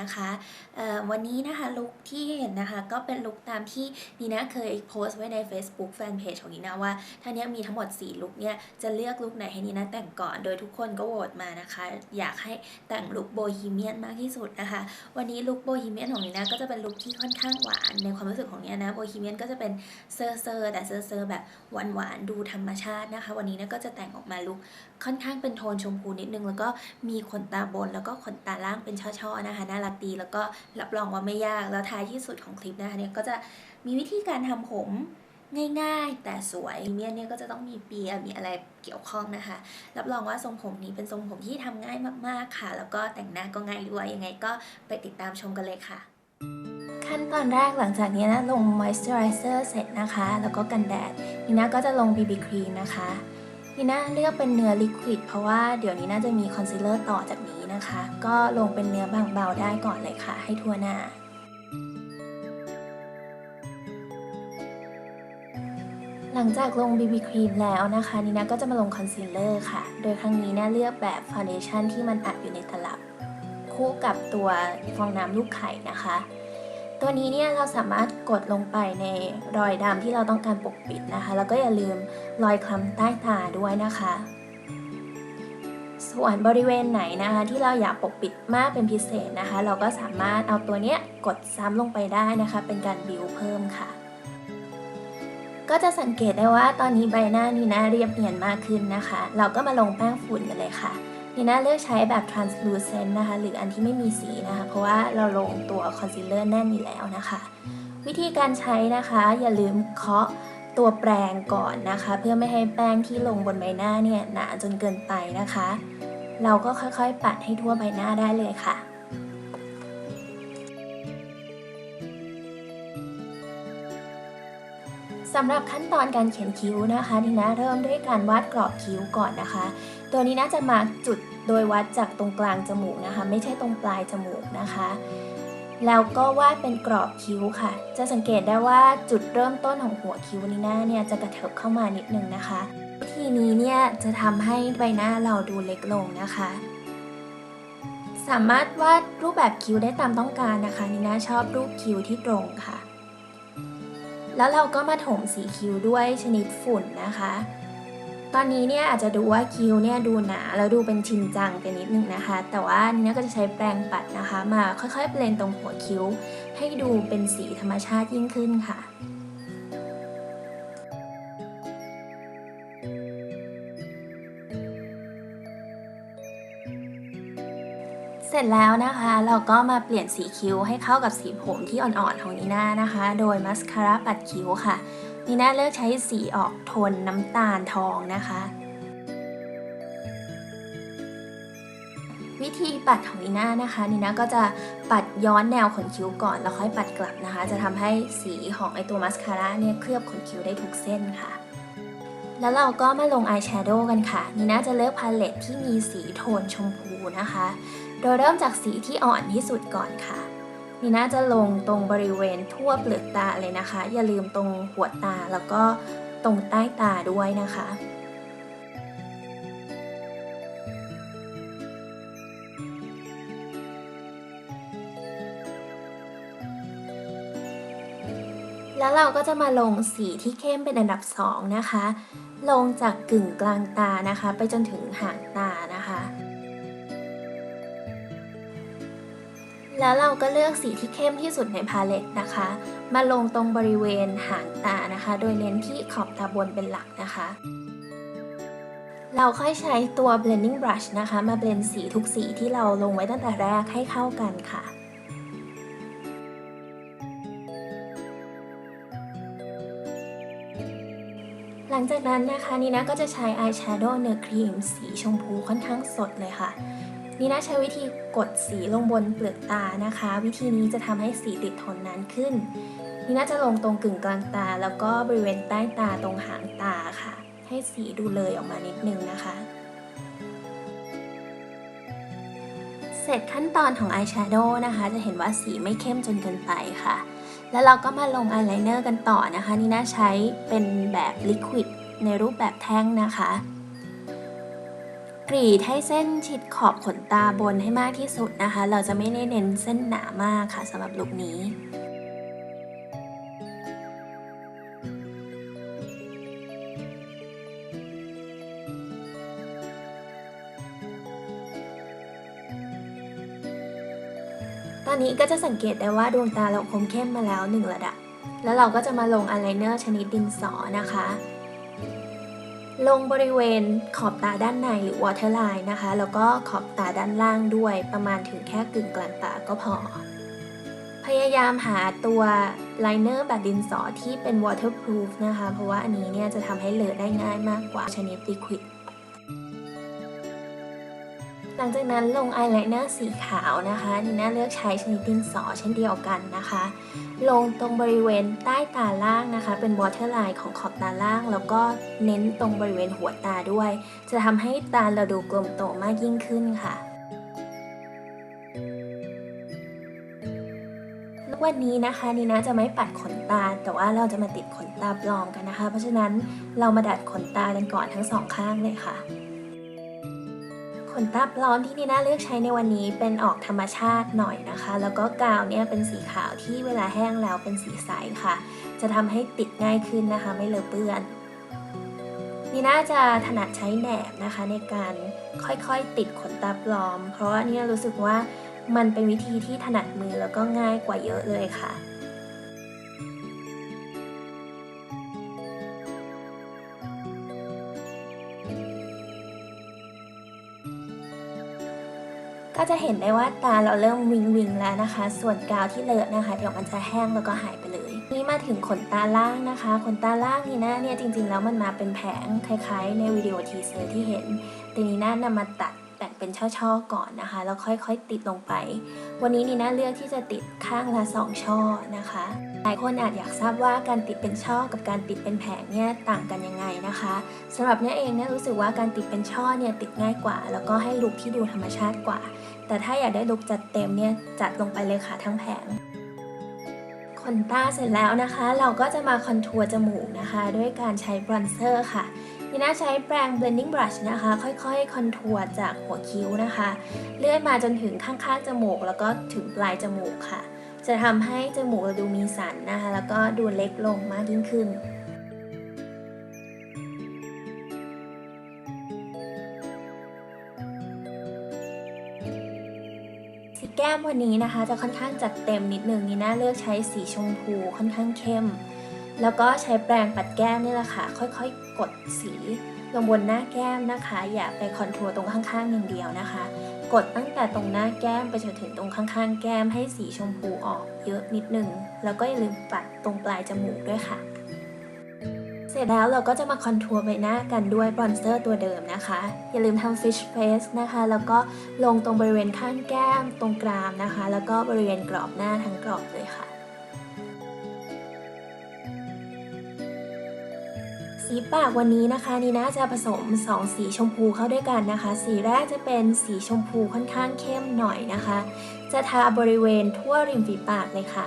นะคะ วันนี้นะคะลุคที่เห็นนะคะ ก็เป็นลุคตามที่นีน่าเคยโพสต์ไว้ใน Facebook Fanpage ของนีน่าว่า ถ้าเนี้ยมีทั้งหมด 4 ลุคเนี่ยจะเลือกลุคไหนให้นีน่าแต่งก่อน โดยทุกคนก็โหวตมานะคะ อยากให้แต่งลุคโบฮีเมียนมากที่สุดนะคะ วันนี้ลุคโบฮีเมียนของนีน่าก็จะเป็นลุคที่ค่อนข้างหวาน ในความรู้สึกของนีน่นะโบฮีเมียนก็จะเป็นเซอร์เซอร์แต่เซอร์เซอร์แบบหวานหวานๆดูธรรมชาตินะคะ วันนี้นะก็จะแต่งออกมาลุคค่อนข้างเป็นโทนชมพูนิดนึง แล้วก็มีขนตาบนแล้วก็ขนตาล่างเป็นช่อๆนะคะน่ารักดีแล้วก็รับรองว่าไม่ยากแล้วท้ายที่สุดของคลิปนะคะเนี่ยก็จะมีวิธีการทำผมง่ายๆ แต่สวยเมียนเนี่ยก็จะต้องมีเปียมีอะไรเกี่ยวข้องนะคะ รับรองว่าทรงผมนี้เป็นทรงผมที่ทำง่ายมากๆค่ะ แล้วก็แต่งหน้าก็ง่ายด้วย ยังไงก็ไปติดตามชมกันเลยค่ะ ขั้นตอนแรกหลังจากนี้นะลง moisturizer เสร็จนะคะ แล้วก็กันแดดนี่นะก็จะลง BB cream นะคะ นี่น่าเลือกเป็นเนื้อลิควิดเพราะว่าเดี๋ยวนี้น่าจะมีคอนซีลเลอร์ต่อจากนี้นะคะ ก็ลงเป็นเนื้อบางเบาได้ก่อนเลยค่ะ ให้ทั่วหน้า หลังจากลง BB ครีมแล้วนะคะนี่นะก็จะมาลงคอนซีลเลอร์ค่ะ โดยครั้งนี้น่าเลือกแบบฟ u นเดชันที่มันอัดอยู่ในตลับ คู่กับตัวฟองน้ำลูกไข่นะคะ ตัวนี้เนี่ยเราสามารถกดลงไปในรอยดำที่เราต้องการปกปิดนะคะ แล้วก็อย่าลืมรอยคล้ำใต้ตาด้วยนะคะ ส่วนบริเวณไหนนะคะที่เราอยากปกปิดมากเป็นพิเศษนะคะ เราก็สามารถเอาตัวเนี้ยกดซ้ำลงไปได้นะคะ เป็นการบิวเพิ่มค่ะ ก็จะสังเกตได้ว่าตอนนี้ใบหน้านี่นะเรียบเนียนมากขึ้นนะคะ เราก็มาลงแป้งฝุ่นกันเลยค่ะ นี่นะเลือกใช้แบบ translucent นะคะ หรืออันที่ไม่มีสีนะคะ เพราะว่าเราลงตัวคอนซีลเลอร์แน่นอยู่แล้วนะคะ วิธีการใช้นะคะ อย่าลืมเคาะตัวแปรงก่อนนะคะ เพื่อไม่ให้แป้งที่ลงบนใบหน้าเนี่ยหนาจนเกินไปนะคะ เราก็ค่อยๆปัดให้ทั่วใบหน้าได้เลยค่ะสำหรับขั้นตอนการเขียนคิ้วนะคะนี่นะเริ่มด้วยการวาดกรอบคิ้วก่อนนะคะ ตัวนี้น่าจะมาจุดโดยวัดจากตรงกลางจมูกนะคะ ไม่ใช่ตรงปลายจมูกนะคะ แล้วก็วาดเป็นกรอบคิ้วค่ะ จะสังเกตได้ว่าจุดเริ่มต้นของหัวคิ้วนี้หน้าเนี่ยจะกระเถิบเข้ามานิดนึงนะคะ วิธีนี้เนี่ยจะทำให้ใบหน้าเราดูเล็กลงนะคะ สามารถวาดรูปแบบคิ้วได้ตามต้องการนะคะนีน่าชอบรูปคิ้วที่ตรงค่ะ แล้วเราก็มาถมสีคิ้วด้วยชนิดฝุ่นนะคะ ตอนนี้เนี่ยอาจจะดูว่าคิ้วเนี่ยดูหนาแล้วดูเป็นชินจังไปนิดนึงนะคะ แต่ว่านี่ก็จะใช้แปรงปัดนะคะ มาค่อยๆเปลนตรงหัวคิ้ว ให้ดูเป็นสีธรรมชาติยิ่งขึ้นค่ะเสร็จแล้วนะคะเราก็มาเปลี่ยนสีคิ้วให้เข้ากับสีผมที่อ่อนๆของนีน่านะคะ โดยมัสคาร่าปัดคิ้วค่ะ นีน่าเลือกใช้สีออกโทนน้ำตาลทองนะคะ วิธีปัดของนีน่านะคะนีน่าก็จะปัดย้อนแนวขนคิ้วก่อนแล้วค่อยปัดกลับนะคะ จะทำให้สีของไอตัวมัสคาร่าเนี่ยเคลือบขนคิ้วได้ทุกเส้นค่ะแล้วเราก็มาลงอายแชโดว์กันค่ะ นีน่าจะเลือกพาเลตที่มีสีโทนชมพูนะคะ โดยเริ่มจากสีที่อ่อนที่สุดก่อนค่ะ นี่น่าจะลงตรงบริเวณทั่วเปลือกตาเลยนะคะ อย่าลืมตรงหัวตาแล้วก็ตรงใต้ตาด้วยนะคะแล้วเราก็จะมาลงสีที่เข้มเป็นอันดับสองนะคะ ลงจากกึ่งกลางตานะคะ ไปจนถึงหางตานะคะ แล้วเราก็เลือกสีที่เข้มที่สุดในพาเลตนะคะ มาลงตรงบริเวณหางตานะคะ โดยเน้นที่ขอบตาบนเป็นหลักนะคะ เราค่อยใช้ตัว blending brush นะคะ มาเบลนสีทุกสีที่เราลงไว้ตั้งแต่แรกให้เข้ากันค่ะหลังจากนั้นนะคะนีน่าก็จะใช้อายแชโดว์เนื้อครีมสีชมพูค่อนข้างสดเลยค่ะ นีน่าใช้วิธีกดสีลงบนเปลือกตานะคะ วิธีนี้จะทำให้สีติดทนนานขึ้น นีน่าจะลงตรงกึ่งกลางตา แล้วก็บริเวณใต้ตาตรงหางตาค่ะ ให้สีดูเลยออกมานิดนึงนะคะ เสร็จขั้นตอนของอายแชโดว์นะคะ จะเห็นว่าสีไม่เข้มจนเกินไปค่ะ แล้วเราก็มาลงอายไลเนอร์กันต่อนะคะ นี่น่าใช้เป็นแบบลิควิดในรูปแบบแท่งนะคะ กรีดให้เส้นชิดขอบขนตาบนให้มากที่สุดนะคะ เราจะไม่ได้เน้นเส้นหนามากค่ะสำหรับลุคนี้ตอนนี้ก็จะสังเกตได้ว่าดวงตาเราคมเข้มมาแล้ว1ระดับ แล้วเราก็จะมาลงอายไลเนอร์ชนิดดินสอนะคะ ลงบริเวณขอบตาด้านในหรือ waterline นะคะ แล้วก็ขอบตาด้านล่างด้วยประมาณถึงแค่กึ่งกลางตาก็พอ พยายามหาตัวไลเนอร์แบบดินสอที่เป็น waterproof นะคะ เพราะว่าอันนี้เนี่ยจะทำให้เลอะได้ง่ายมากกว่าชนิด liquid ลังจากนั้นลงอายไลเนอร์สีขาวนะคะนีน่าเลือกใช้ชนิดดินสอเช่นเดียวกันนะคะ ลงตรงบริเวณใต้ตาล่างนะคะ เป็นวอเตอร์ไลน์ของขอบตาล่าง แล้วก็เน้นตรงบริเวณหัวตาด้วย จะทำให้ตาเราดูกลมโตมากยิ่งขึ้นค่ะวันนี้นะคะนีน่าจะไม่ปัดขนตา แต่ว่าเราจะมาติดขนตาปลอมกันนะคะ เพราะฉะนั้นเรามาดัดขนตากันก่อนทั้งสองข้างเลยค่ะ ขนตาปลอมที่นีน่าเลือกใช้ในวันนี้เป็นออกธรรมชาติหน่อยนะคะ แล้วก็กาวเนี่ยเป็นสีขาวที่เวลาแห้งแล้วเป็นสีใสค่ะ จะทำให้ติดง่ายขึ้นนะคะ ไม่เลอะเปื้อนนีน่าจะถนัดใช้แหนบนะคะ ในการค่อยๆติดขนตาปลอม เพราะว่านี่รู้สึกว่ามันเป็นวิธีที่ถนัดมือแล้วก็ง่ายกว่าเยอะเลยค่ะ ก็จะเห็นได้ว่าตาเราเริ่มวิงวิงแล้วนะคะ ส่วนกาวที่เลอะนะคะ เดี๋ยวมันจะแห้งแล้วก็หายไปเลย นี่มาถึงขนตาล่างนะคะ ขนตาล่างนี่นะเนี่ยจริงๆ แล้วมันมาเป็นแผงคล้ายๆ ในวิดีโอทีเซอร์ที่เห็นแต่นี่น่านำมาตัด เป็นช่อๆก่อนนะคะ แล้วค่อยๆติดลงไป วันนี้นี่น่าเลือกที่จะติดข้างละสองช่อนะคะ หลายคนอาจอยากทราบว่าการติดเป็นช่อกับการติดเป็นแผงเนี่ยต่างกันยังไงนะคะสำหรับเนี่ยเองเนี่ยรู้สึกว่าการติดเป็นช่อเนี่ยติดง่ายกว่า แล้วก็ให้ลุคที่ดูธรรมชาติกว่า แต่ถ้าอยากได้ลุคจัดเต็มเนี่ยจัดลงไปเลยค่ะทั้งแผงขนตาเสร็จแล้วนะคะ เราก็จะมาคอนทัวร์จมูกนะคะ ด้วยการใช้บรอนเซอร์ค่ะ นี่น่าใช้แปรง blending brush นะคะ ค่อยๆ คอนทัวร์จากหัวคิ้วนะคะ เลื่อนมาจนถึงข้างๆ จมูก แล้วก็ถึงปลายจมูกค่ะ จะทำให้จมูกเราดูมีสันนะคะ แล้วก็ดูเล็กลงมากยิ่งขึ้นสีแก้มวันนี้นะคะ จะค่อนข้างจัดเต็มนิดนึงนี่น่าเลือกใช้สีชมพูค่อนข้างเข้ม แล้วก็ใช้แปรงปัดแก้มนี่แหละค่ะ ค่อยๆ กดสีลงบนหน้าแก้มนะคะ อย่าไปคอนทัวร์ตรงข้างๆอย่างเดียวนะคะ กดตั้งแต่ตรงหน้าแก้มไปจนถึงตรงข้างๆ แก้มให้สีชมพูออกเยอะนิดนึง แล้วก็อย่าลืมปัดตรงปลายจมูกด้วยค่ะ เสร็จแล้วเราก็จะมาคอนทัวร์ใบหน้ากันด้วยบรอนเซอร์ตัวเดิมนะคะ อย่าลืมทำ fish face นะคะ แล้วก็ลงตรงบริเวณข้างแก้ม ตรงกรามนะคะ แล้วก็บริเวณกรอบหน้าทั้งกรอบเลยค่ะ สีปากวันนี้นะคะนี่น่าจะผสม 2 สีชมพูเข้าด้วยกันนะคะ สีแรกจะเป็นสีชมพูค่อนข้างเข้มหน่อยนะคะ จะทาบริเวณทั่วริมฝีปากเลยค่ะ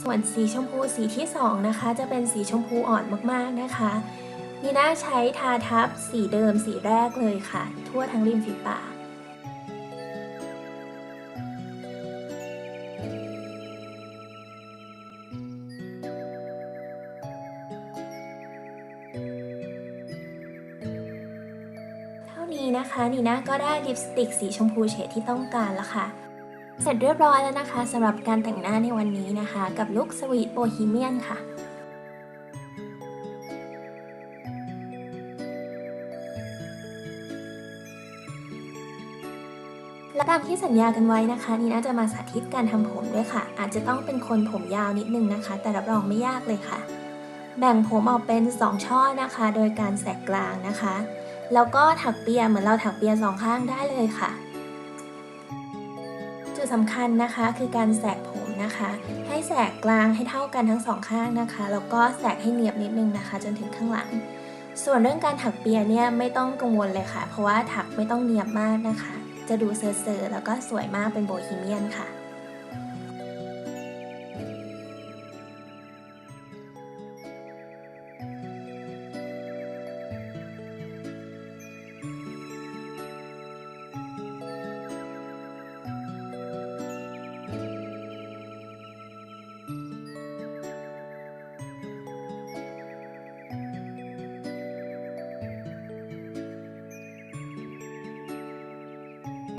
ส่วนสีชมพูสีที่2นะคะจะเป็นสีชมพูอ่อนมากๆนะคะ นีน่าใช้ทาทับสีเดิมสีแรกเลยค่ะ ทั่วทั้งริมฝีปากเท่านี้นะคะนีน่าก็ได้ลิปสติกสีชมพูเฉดที่ต้องการแล้วค่ะ เสร็จเรียบร้อยแล้วนะคะสำหรับการแต่งหน้าในวันนี้นะคะ กับลุคสวีทโบฮีเมียนค่ะ และตามที่สัญญากันไว้นะคะนีน่าจะมาสาธิตการทำผมด้วยค่ะ อาจจะต้องเป็นคนผมยาวนิดนึงนะคะ แต่รับรองไม่ยากเลยค่ะ แบ่งผมออกเป็น 2 ช่อนะคะ โดยการแสกกลางนะคะ แล้วก็ถักเปียเหมือนเราถักเปียสองข้างได้เลยค่ะ จุดสำคัญนะคะคือการแสกผมนะคะ ให้แสกกลางให้เท่ากันทั้งสองข้างนะคะ แล้วก็แสกให้เนียบนิดนึงนะคะ จนถึงข้างหลัง ส่วนเรื่องการถักเปียเนี่ยไม่ต้องกังวลเลยค่ะ เพราะว่าถักไม่ต้องเนียบมากนะคะ จะดูเซอร์ๆแล้วก็สวยมากเป็นโบฮีเมียนค่ะ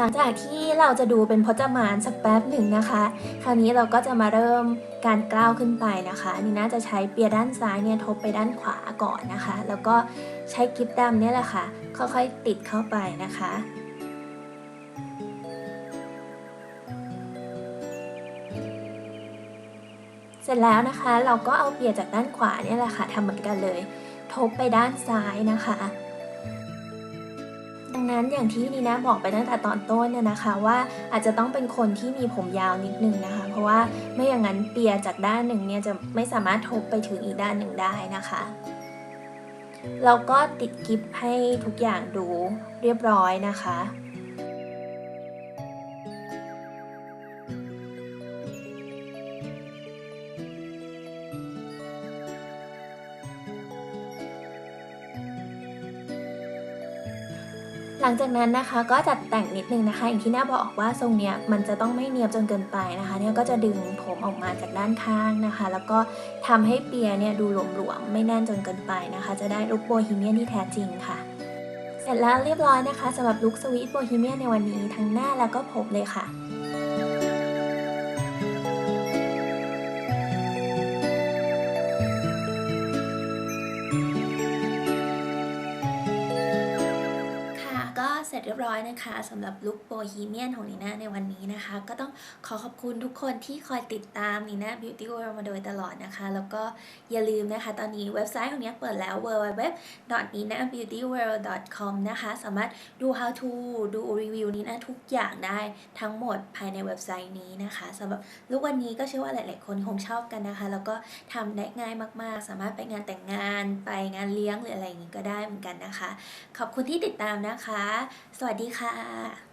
ลังจากที่เราจะดูเป็นพจมานสักแป๊บหนึ่งนะคะ คราวนี้เราก็จะมาเริ่มการกล้าวขึ้นไปนะคะนี่น่าจะใช้เปียด้านซ้ายเนี่ยทบไปด้านขวาก่อนนะคะ แล้วก็ใช้กิฟดำเนี่ยแหละค่ะ ค่อยๆติดเข้าไปนะคะเสร็จแล้วนะคะเราก็เอาเปียจากด้านขวาเนี่ยแหละค่ะทำเหมือนกันเลย ทบไปด้านซ้ายนะคะ งนั้นอย่างที่นีนะบอกไปตั้งแต่ตอนต้นเนี่ยนะคะว่าอาจจะต้องเป็นคนที่มีผมยาวนิดนึงนะคะ เพราะว่าไม่อย่างนั้นเปียจากด้านหนึ่งเนี่ยจะไม่สามารถทบไปถึงอีกด้านหนึ่งได้นะคะเราก็ติดกิฟให้ทุกอย่างดูเรียบร้อยนะคะ หลังจากนั้นนะคะก็จัดแต่งนิดนึงนะคะ อย่างที่น่าบอกว่าทรงเนี้ยมันจะต้องไม่เนียบจนเกินไปนะคะเนี่ยก็จะดึงผมออกมาจากด้านข้างนะคะ แล้วก็ทำให้เปียเนี่ยดูหลวมๆไม่แน่นจนเกินไปนะคะ จะได้ลุคโบฮีเมียนที่แท้จริงค่ะ เสร็จแล้วเรียบร้อยนะคะสำหรับลุคสวีทโบฮีเมียนในวันนี้ทั้งหน้าแล้วก็ผมเลยค่ะ จเรียบร้อยนะคะสำหรับลุคโบฮีเมียนของนีน่าในวันนี้นะคะ ก็ต้องขอขอบคุณทุกคนที่คอยติดตามนีน่า Beauty World มาโดยตลอดนะคะ แล้วก็อย่าลืมนะคะ ตอนนี้เว็บไซต์ของนี้เปิดแล้ว www.ninabeautyworld.com นะคะ สามารถดู how to ดูรีวิวนีน่าทุกอย่างได้ทั้งหมดภายในเว็บไซต์นี้นะคะสำหรับลุควันนี้ก็เชื่อว่าหลาย ๆ คนคงชอบกันนะคะ แล้วก็ทำได้ง่ายมาก ๆ สามารถไปงานแต่งงานไปงานเลี้ยงหรืออะไรอย่างนี้ก็ได้เหมือนกันนะคะ ขอบคุณที่ติดตามนะคะสวัสดีค่ะ